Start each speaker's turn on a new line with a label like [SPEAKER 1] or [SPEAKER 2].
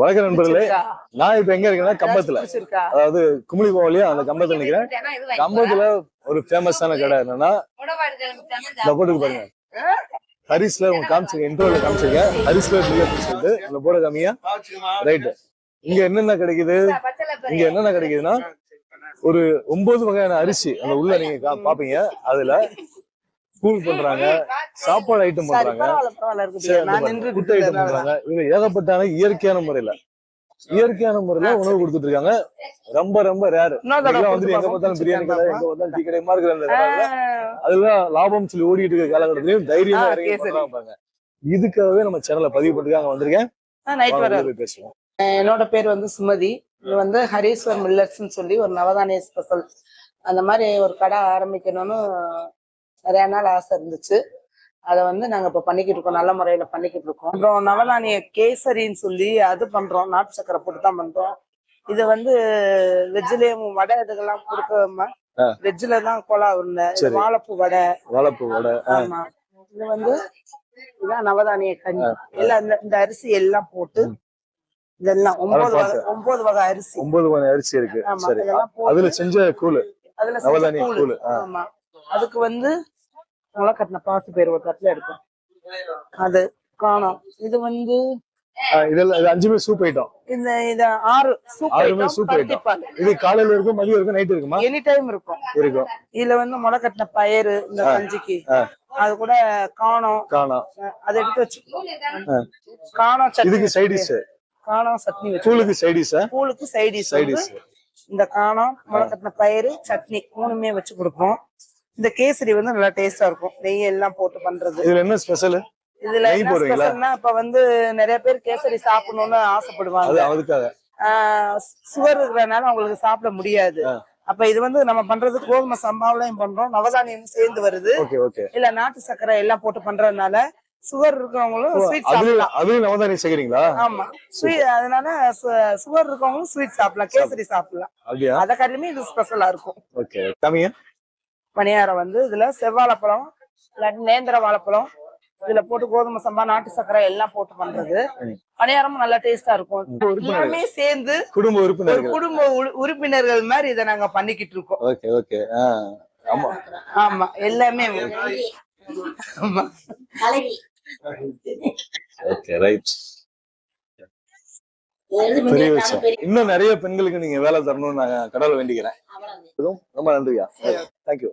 [SPEAKER 1] வணக்கம் நண்பர்களே நான் இப்ப எங்க இருக்கேன்னா கம்பத்துல. அதாவது குமிழி போகலையா அந்த கம்பத்துல நிக்கிறேன். கம்பத்துல ஒரு ஃபேமஸான கடை என்னன்னா இந்த போட்டுக்கு பாருங்க. ஹரிஸ்ல உங்க காமிச்சிருங்க இன்ட்ரோல காமிச்சிருங்க ஹரிஸ்ல சொல்லிட்டு அந்த போட காமியா ரைட் இங்க என்னென்ன கிடைக்குது? இங்க என்னென்ன கிடைக்குதுன்னா ஒரு ஒன்பது வகையான அரிசி அந்த உள்ள நீங்க பாப்பீங்க. அதுல கூழ் பண்றாங்க. சாப்பாடு ஐட்டம் பண்றாங்க. ஏகப்பட்டான இயற்கையான முறையில. இயற்கையான முறையில உணவு கொடுத்துட்டு இருக்காங்க ரொம்ப ரொம்ப ரேர் வந்து எங்க பார்த்தாலும் பிரியாணி கடை. எங்க பார்த்தாலும் டீ கடை மாதிரி இருக்கிற அதெல்லாம் லாபம் சொல்லி ஓடிட்டு இருக்க காலகட்டத்திலயும் தைரியமா இறங்கி இதுக்காகவே நம்ம சேனல்ல பதிவு பண்ணிட்டு அங்க வந்திருக்கேன். பேசுவோம்.
[SPEAKER 2] என்னோட பேர் வந்து சுமதி. இது வந்து ஹரீஸ்வர் மில்லட்ஸ்னு சொல்லி ஒரு நவதானிய ஸ்பெஷல் அந்த மாதிரி ஒரு கடை ஆரம்பிக்கணும்னு நிறைய நாள் ஆசை இருந்துச்சு. அதை வந்து நாங்க இப்ப பண்ணிக்கிட்டு இருக்கோம் நல்ல முறையில பண்ணிக்கிட்டு இருக்கோம் அப்புறம் நவதானிய கேசரின்னு சொல்லி அது பண்றோம். நாட்டு சக்கரை போட்டு தான் பண்றோம். இது வந்து வெஜ்லயும் வடை இதுக்கெல்லாம் கொடுக்காம. வெஜ்ல தான் கோலா உருண்டை. வாழைப்பூ வடை.
[SPEAKER 1] வாழைப்பூ வடை
[SPEAKER 2] ஆமா. இது வந்து இதான் நவதானிய கஞ்சி. எல்லாம் இந்த இந்த அரிசி எல்லாம் போட்டு இதெல்லாம் ஒன்பது வகை. ஒன்பது வகை அரிசி.
[SPEAKER 1] ஒன்பது வகை அரிசி இருக்கு. சரி. அதுல செஞ்ச கூழ்.
[SPEAKER 2] அதுல
[SPEAKER 1] நவதானிய
[SPEAKER 2] கூழு. ஆமா. அதுக்கு வந்து முளை கட்டின பாசி பேர் ஒரு தட்டுல இருக்கும் அது காணோம். இது வந்து
[SPEAKER 1] இதெல்லாம் இது அஞ்சுமே சூப் ஐட்டம்
[SPEAKER 2] இந்த இத ஆறு சூப்
[SPEAKER 1] ஆறுமே சூப் ஐட்டம். இது காலையில இருக்கும் மதியம் இருக்கும் நைட் இருக்குமா?
[SPEAKER 2] எனி டைம் இருக்கும்.
[SPEAKER 1] இருக்கும்.
[SPEAKER 2] இதுல வந்து முளை கட்டின பயிறு இந்த கஞ்சிக்கு. அது கூட காணோம்.
[SPEAKER 1] காணா
[SPEAKER 2] அதை எடுத்து வச்சுக்கோ காணோம்
[SPEAKER 1] இதுக்கு சைடிஷ்
[SPEAKER 2] காணோம் சட்னி வச்சு.
[SPEAKER 1] கூழுக்கு சைடிஷ்
[SPEAKER 2] கூழுக்கு சைடிஷ்
[SPEAKER 1] சைடிஷ்
[SPEAKER 2] இந்த காணம் முளைக்கட்டின பயிறு சட்னி மூணுமே வச்சு கொடுப்போம். இந்த கேசரி வந்து நல்லா டேஸ்டா இருக்கும். நெய் எல்லாம் போட்டு பண்றது.
[SPEAKER 1] இதுல என்ன ஸ்பெஷல்
[SPEAKER 2] இதுல என்ன இப்ப வந்து நிறைய பேர் கேசரி சாப்பிடணும்னு ஆசைப்படுவாங்க. சுகர் இருக்கிறனால அவங்களுக்கு சாப்பிட முடியாது. அப்ப இது வந்து நம்ம பண்றது கோதுமை சம்பாவிலையும் பண்றோம் நவதானியம் சேர்ந்து வருது. இல்ல நாட்டு சர்க்கரை எல்லாம் போட்டு பண்றதுனால சுகர் இருக்கிறவங்களும் ஸ்வீட் சாப்பிடலாம்.
[SPEAKER 1] அதுலயும் நவதானியம் செய்கிறீங்களா
[SPEAKER 2] ஆமா. அதனால சுகர் இருக்கவங்களும் ஸ்வீட் சாப்பிடலாம் கேசரி சாப்பிடலாம். அத காட்டிலுமே இது ஸ்பெஷலா இருக்கும்.
[SPEAKER 1] ஓகே கம்மியா
[SPEAKER 2] பணியாரம் வந்து இதுல செவ்வாழைப்பழம் இல்லாட்டி நேந்திர வாழைப்பழம் இதுல போட்டு கோதுமை சம்பா நாட்டு சர்க்கரை எல்லாம் போட்டு பண்றது. பணியாரமும் நல்லா டேஸ்டா இருக்கும். எல்லாமே சேர்ந்து
[SPEAKER 1] குடும்ப
[SPEAKER 2] ஒரு
[SPEAKER 1] உறுப்பினர்கள்.
[SPEAKER 2] குடும்ப உறு- உறுப்பினர்கள் மாதிரி இதை நாங்க பண்ணிக்கிட்டு இருக்கோம்.
[SPEAKER 1] Okay okay. ஆமா.
[SPEAKER 2] ஆமா எல்லாமே. ஆமா.
[SPEAKER 1] Okay right. பெரிய விஷயம். இன்னும் நிறைய பெண்களுக்கு நீங்க வேலை தரணும்னு நான் கடவுளை வேண்டிக்கிறேன். ரொம்ப நன்றியா? தேங்க்யூ